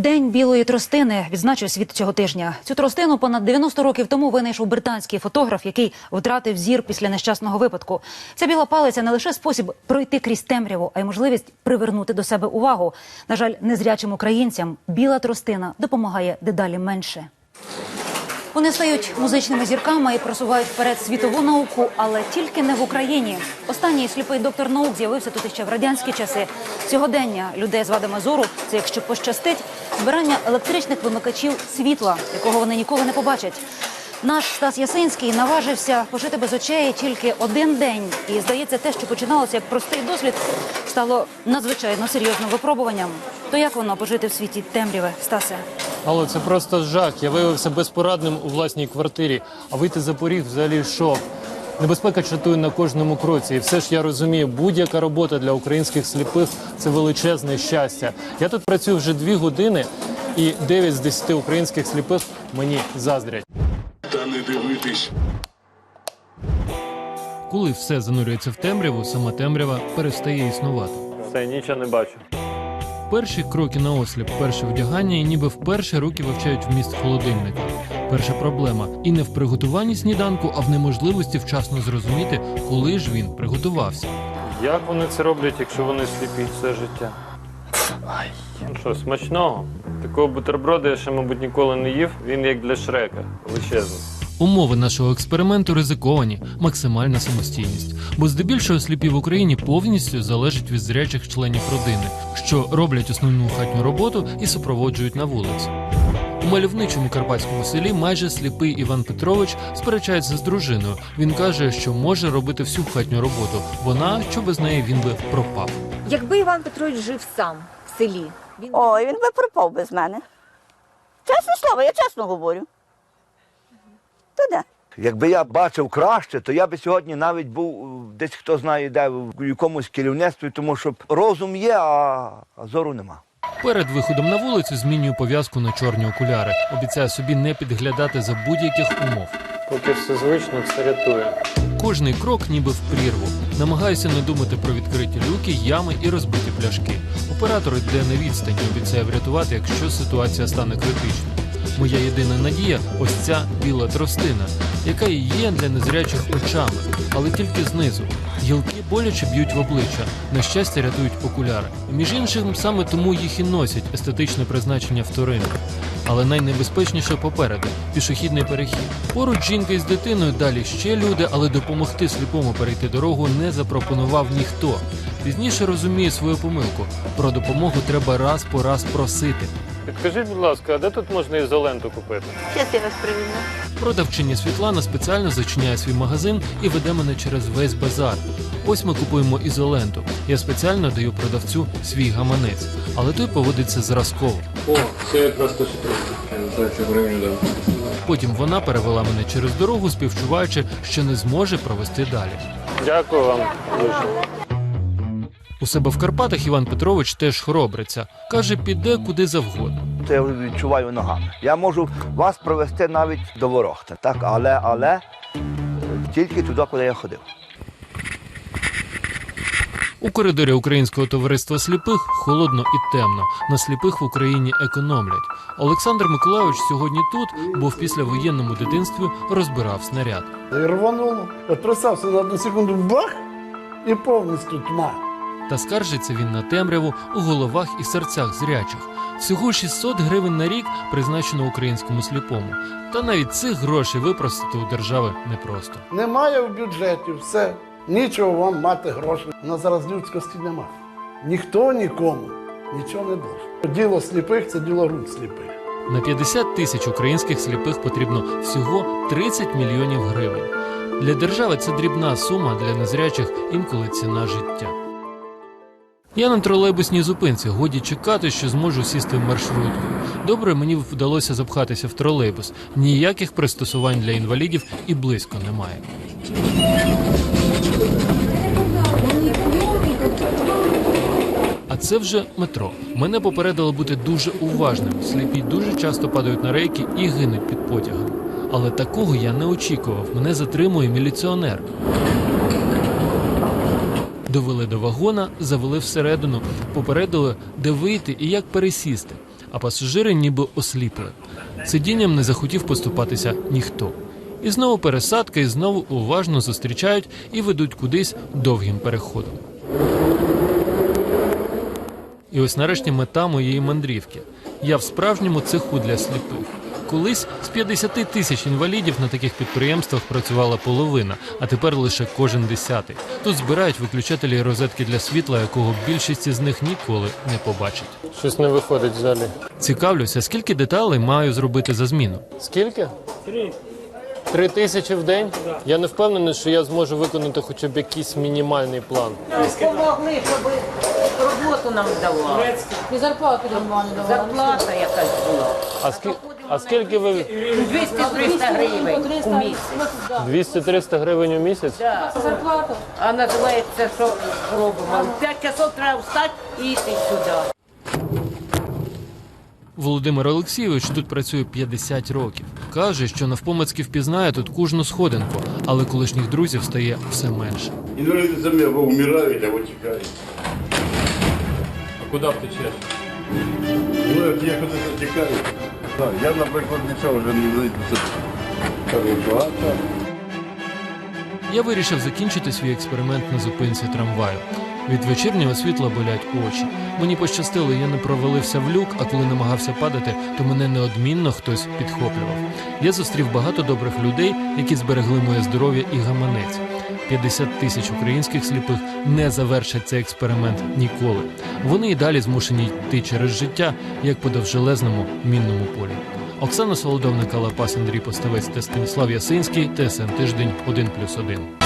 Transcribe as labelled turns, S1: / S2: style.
S1: День білої тростини відзначив світ цього тижня. Цю тростину понад 90 років тому винайшов британський фотограф, який втратив зір після нещасного випадку. Ця біла палиця не лише спосіб пройти крізь темряву, а й можливість привернути до себе увагу. На жаль, незрячим українцям біла тростина допомагає дедалі менше. Вони стають музичними зірками і просувають вперед світову науку, але тільки не в Україні. Останній сліпий доктор наук з'явився тут ще в радянські часи. Сьогодення людей з вадами зору це, якщо пощастить, збирання електричних вимикачів світла, якого вони ніколи не побачать. Наш Стас Ясинський наважився пожити без очей тільки один день, і здається, те, що починалося як простий дослід, стало надзвичайно серйозним випробуванням. То як воно пожити в світі темряви, Стасе?
S2: Але це просто жах. Я виявився безпорадним у власній квартирі, а вийти за поріг взагалі шок. Небезпека чатує на кожному кроці, і все ж я розумію, будь-яка робота для українських сліпих це величезне щастя. Я тут працюю вже дві години, і 9 з 10 українських сліпих мені заздрять.
S3: Та не дивитись.
S2: Коли все занурюється в темряву, сама темрява перестає існувати. Все, нічого не бачу. Перші кроки на осліп, перше вдягання і ніби вперше руки вивчають вміст холодильника. Перша проблема і не в приготуванні сніданку, а в неможливості вчасно зрозуміти, коли ж він приготувався. Як вони це роблять, якщо вони сліпі все життя? Ну що, смачного? Такого бутерброда я ще, мабуть, ніколи не їв. Він як для шрека, величезний. Умови нашого експерименту ризиковані, максимальна самостійність, бо здебільшого сліпі в Україні повністю залежать від зрячих членів родини, що роблять основну хатню роботу і супроводжують на вулиці. У мальовничому карпатському селі майже сліпий Іван Петрович сперечається з дружиною. Він каже, що може робити всю хатню роботу. Вона, що без неї він би пропав.
S4: Якби Іван Петрович жив сам в селі, він
S5: Ой, він би пропав без мене. Чесне слово, я чесно говорю. То?
S6: Якби я бачив краще, то я би сьогодні навіть був е, десь хто знає де в якомусь керівництві, тому що розум є, а а зору нема.
S2: Перед виходом на вулицю змінюю пов'язку на чорні окуляри. Обіцяю собі не підглядати за будь-яких умов. Поки все звично, це рятує. Кожний крок ніби в прірву. Намагаюся не думати про відкриті люки, ями і розбиті пляшки. Оператор йде на відстані, обіцяє врятувати, якщо ситуація стане критичною. Моя єдина надія ось ця біла тростина, яка і є для незрячих очами, але тільки знизу. Гілки боляче б'ють в обличчя. На щастя, рятують окуляри. Між іншим, саме тому їх і носять естетичне призначення вторинне. Але найнебезпечніше попереду пішохідний перехід. Поруч жінка із дитиною, далі ще люди, але допомогти сліпому перейти дорогу не запропонував ніхто. Пізніше розуміє свою помилку. Про допомогу треба раз по раз просити. Підкажіть, будь ласка, а де тут можна ізоленту купити?
S5: Щас я вас приведу.
S2: Продавчиня Світлана спеціально зачиняє свій магазин і веде мене через весь базар. Ось ми купуємо ізоленту. Я спеціально даю продавцю свій гаманець, але той поводиться зразково.
S7: О, це якраз те, що гривню дав.
S2: Потім вона перевела мене через дорогу, співчуваючи, що не зможе провести далі. Дякую вам. У себе в Карпатах Іван Петрович теж хоробриться. Каже, піде куди завгодно.
S6: То я відчуваю ногами. Я можу вас провести навіть до ворогта, так, але, але тільки туди, куди я ходив.
S2: У коридорі Українського товариства сліпих холодно і темно. На сліпих в Україні економлять. Олександр Миколайович сьогодні тут, бо в післявоєнному дитинстві розбирав снаряд.
S8: І рвануло. Я представся на одну секунду бах і повністю тьма.
S2: Та скаржиться він на темряву у головах і серцях зрячих. Всього 600 гривень на рік призначено українському сліпому. Та навіть цих грошей випросити у держави непросто.
S8: Немає в бюджеті, все. Нічого вам мати грошей. У нас зараз людськості нема. Ніхто нікому нічого не може. Діло сліпих це діло рук сліпих.
S2: На 50 тисяч українських сліпих потрібно всього 30 мільйонів гривень. Для держави це дрібна сума, для незрячих інколи ціна життя. Я на тролейбусній зупинці, годі чекати, що зможу сісти в маршрутку. Добре, мені вдалося запхатися в тролейбус. Ніяких пристосувань для інвалідів і близько немає. А це вже метро. Мене попередили бути дуже уважним. Сліпі дуже часто падають на рейки і гинуть під потягом. Але такого я не очікував. Мене затримує міліціонер. Довели до вагона, завели всередину, попередили, де вийти і як пересісти. а пасажири ніби осліпли. Сидінням не захотів поступатися ніхто. І знову пересадка, і знову уважно зустрічають і ведуть кудись довгим переходом. І ось нарешті мета моєї мандрівки. Я в справжньому цеху для сліпих. Колись з 50 тисяч інвалідів на таких підприємствах працювала половина, а тепер лише кожен десятий. Тут збирають виключателі і розетки для світла, якого більшість із них ніколи не побачить. Щось не виходить взагалі. Цікавлюся, скільки деталей маю зробити за зміну? Скільки? Три. Три тисячі в день? Я не впевнений, що я зможу виконати хоча б якийсь мінімальний план.
S4: Помогли, щоб роботу нам давали.
S9: І зарплату нормально давали.
S4: Зарплата якась була.
S2: А, скі... а скільки ви
S4: 200-300 гривень у місяць.
S2: 200-300 гривень у місяць?
S9: Зарплата.
S4: А називається, що робимо? П'ять часов треба встати і йти сюди.
S2: Володимир Олексійович тут працює 50 років. Каже, що навпомацьки впізнає тут кожну сходинку, але колишніх друзів стає все менше.
S3: Інваліди самі або вмирають, або тікають.
S7: А куди втечеш?
S3: Ну, як я кудись тікаю. Так, я, наприклад, нічого вже не знайду. Багато.
S2: Я вирішив закінчити свій експеримент на зупинці трамваю. Від вечірнього світла болять очі. Мені пощастило, я не провалився в люк, а коли намагався падати, то мене неодмінно хтось підхоплював. Я зустрів багато добрих людей, які зберегли моє здоров'я і гаманець. 50 тисяч українських сліпих не завершать цей експеримент ніколи. Вони і далі змушені йти через життя, як по довжелезному мінному полі. Оксана Солодовника, Лапас, Андрій Поставець та Станіслав Ясинський. ТСН Тиждень 1+,1.